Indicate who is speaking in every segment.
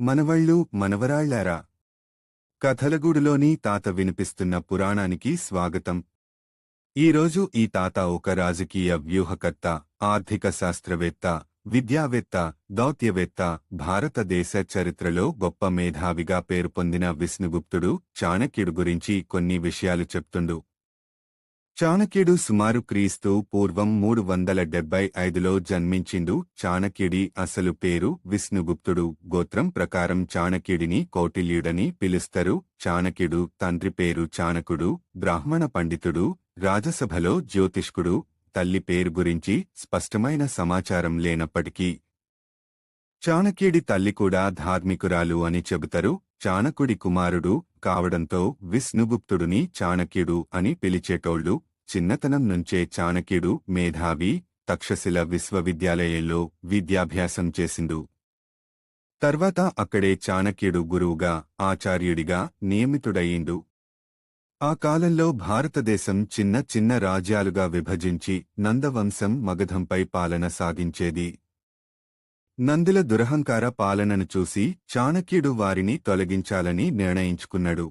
Speaker 1: మనవళ్ళు మనవరాళ్ళారా? కథలగూడులోని తాత వినిపిస్తున్న పురాణానికి స్వాగతం. ఈరోజు ఈ తాత ఒక రాజకీయ వ్యూహకర్త ఆర్థిక శాస్త్రవేత్త విద్యావేత్త దౌత్యవేత్త భారతదేశ చరిత్రలో గొప్ప మేధావిగా పేరు పొందిన విష్ణుగుప్తుడు చాణక్యుడు గురించి కొన్ని విషయాలు చెప్తుండు. చాణక్యుడు సుమారు క్రీస్తు పూర్వం మూడు వందల డెబ్బై ఐదులో జన్మించిండు. చాణక్యుడి అసలు పేరు విష్ణుగుప్తుడు. గోత్రం ప్రకారం చాణక్యుడిని కౌటిల్యుడని పిలుస్తారు. చాణక్యుడు తండ్రి పేరు చాణకుడు బ్రాహ్మణ పండితుడు రాజసభలో జ్యోతిష్కుడు. తల్లి పేరు గురించి స్పష్టమైన సమాచారం లేనప్పటికీ చాణక్యుడి తల్లి కూడా ధార్మికురాలు అని చెబుతారు. చాణకుడి కుమారుడు కావడంతో విష్ణుగుప్తుడిని చాణక్యుడు అని పిలిచేటోళ్ళు చిన్నతనం నుంచే చాణక్యుడు మేధావి తక్షశిల విశ్వవిద్యాలయంలో విద్యాభ్యాసం చేసిండు. తర్వాత అక్కడే చాణక్యుడు గురువుగా ఆచార్యుడిగా నియమితుడయిండు ఆ కాలంలో భారతదేశం చిన్న చిన్న రాజ్యాలుగా విభజించి నందవంశం మగధంపై పాలన సాగించేది. నందుల దురహంకార పాలనను చూసి చాణక్యుడు వారిని తొలగించాలని నిర్ణయించుకున్నాడు.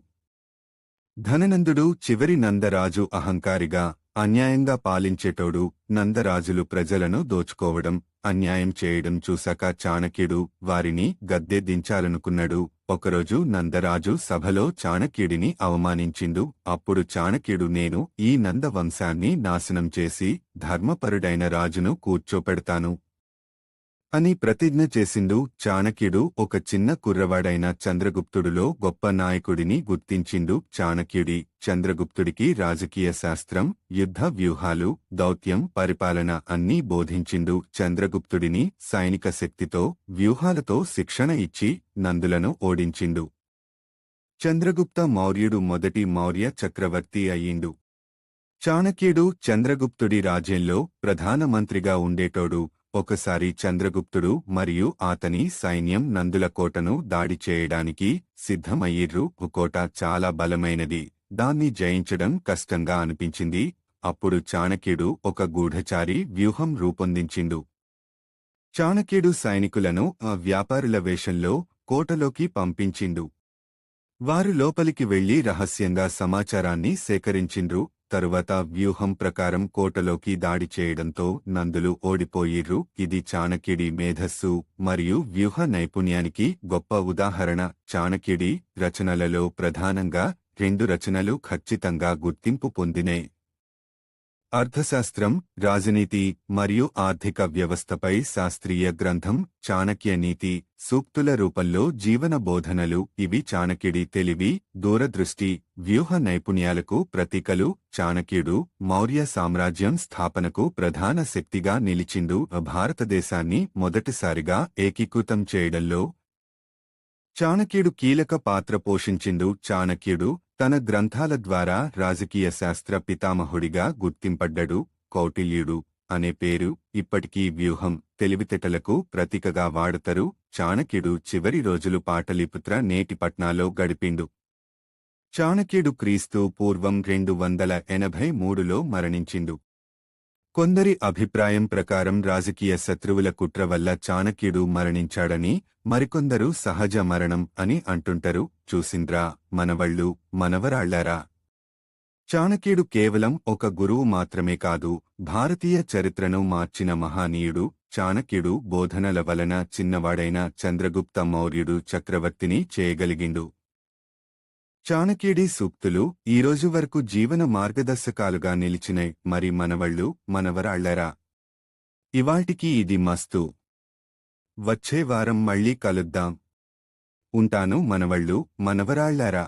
Speaker 1: ధననందుడు చివరి నందరాజు అహంకారిగా అన్యాయంగా పాలించేటోడు నందరాజులు ప్రజలను దోచుకోవడం అన్యాయం చేయడం చూశాక చాణక్యుడు వారిని గద్దె దించాలనుకున్నాడు. ఒకరోజు నందరాజు సభలో చాణక్యుడిని అవమానించిండు. అప్పుడు చాణక్యుడు నేను ఈ నందవంశాన్ని నాశనం చేసి ధర్మపరుడైన రాజును కూర్చోపెడతాను. అని ప్రతిజ్ఞ చేసిండు చాణక్యుడు ఒక చిన్న కుర్రవాడైన చంద్రగుప్తుడులో గొప్ప నాయకుడిని గుర్తించిండు చాణక్యుడి. చంద్రగుప్తుడికి రాజకీయ శాస్త్రం యుద్ధ వ్యూహాలు దౌత్యం పరిపాలన అన్నీ బోధించిండు. చంద్రగుప్తుడిని సైనిక శక్తితో వ్యూహాలతో శిక్షణ ఇచ్చి నందులను ఓడించిండు. చంద్రగుప్త మౌర్యుడు మొదటి మౌర్య చక్రవర్తి అయ్యిండు. చాణక్యుడు చంద్రగుప్తుడి రాజ్యంలో ప్రధానమంత్రిగా ఉండేటోడు. ఒకసారి చంద్రగుప్తుడు మరియు అతని సైన్యం నందుల కోటను దాడి చేయడానికి సిద్ధమయ్యిర్రు. కోట చాలా బలమైనది. దాన్ని జయించడం కష్టంగా అనిపించింది. అప్పుడు చాణక్యుడు ఒక గూఢచారి వ్యూహం రూపొందించిండు. చాణక్యుడు సైనికులను ఆ వ్యాపారుల వేషంలో కోటలోకి పంపించిండు. వారు లోపలికి వెళ్ళి రహస్యంగా సమాచారాన్ని సేకరించిండ్రు. తరువాత వ్యూహం ప్రకారం కోటలోకి దాడి చేయడంతో నందులు ఓడిపోయిర్రు. ఇది చాణక్యుడి మేధస్సు మరియు వ్యూహ నైపుణ్యానికి గొప్ప ఉదాహరణ. చాణక్యుడి రచనలలో ప్రధానంగా రెండు రచనలు ఖచ్చితంగా గుర్తింపు పొందినే అర్థశాస్త్రం రాజనీతి మరియు ఆర్థిక వ్యవస్థపై శాస్త్రీయ గ్రంథం చాణక్య నీతి సూక్తుల రూపంలో జీవన బోధనలు ఇవి చాణక్యుడి తెలివి దూరదృష్టి వ్యూహ నైపుణ్యాలకు ప్రతీకలు. చాణక్యుడు మౌర్య సామ్రాజ్యం స్థాపనకు ప్రధాన శక్తిగా నిలిచిండు. భారతదేశాన్ని మొదటిసారిగా ఏకీకృతం చేయడంలో చాణక్యుడు కీలక పాత్ర పోషించిండు. చాణక్యుడు తన గ్రంథాల ద్వారా రాజకీయ శాస్త్ర పితామహుడిగా గుర్తింపడ్డడు కౌటిల్యుడు అనే పేరు ఇప్పటికీ వ్యూహం తెలివితేటలకు ప్రతీకగా వాడతరు. చాణక్యుడు చివరి రోజులు పాటలిపుత్ర నేటి పట్నాలో గడిపిండు. చాణక్యుడు క్రీస్తు పూర్వం రెండు వందల ఎనభై మూడులో మరణించిండు. కొందరి అభిప్రాయం ప్రకారం రాజకీయ శత్రువుల కుట్ర వల్ల చాణక్యుడు మరణించాడని మరికొందరు సహజ మరణం అని అంటుంటరు. చూసింద్రా మనవళ్ళు మనవరాళ్ళారా? చాణక్యుడు కేవలం ఒక గురువు మాత్రమే కాదు భారతీయ చరిత్రను మార్చిన మహానీయుడు చాణక్యుడు బోధనల వలన చిన్నవాడైన చంద్రగుప్త మౌర్యుడు చక్రవర్తిని చేయగలిగిండు. చాణక్యుడి సూక్తులు ఈరోజు వరకు జీవన మార్గదర్శకాలుగా నిలిచినై మరి మనవళ్ళు మనవరాళ్ళరా? ఇవాటికి ఇది మస్తు. వచ్చే వారం మళ్ళీ కలుద్దాం. ఉంటాను మనవళ్ళు మనవరాళ్ళారా.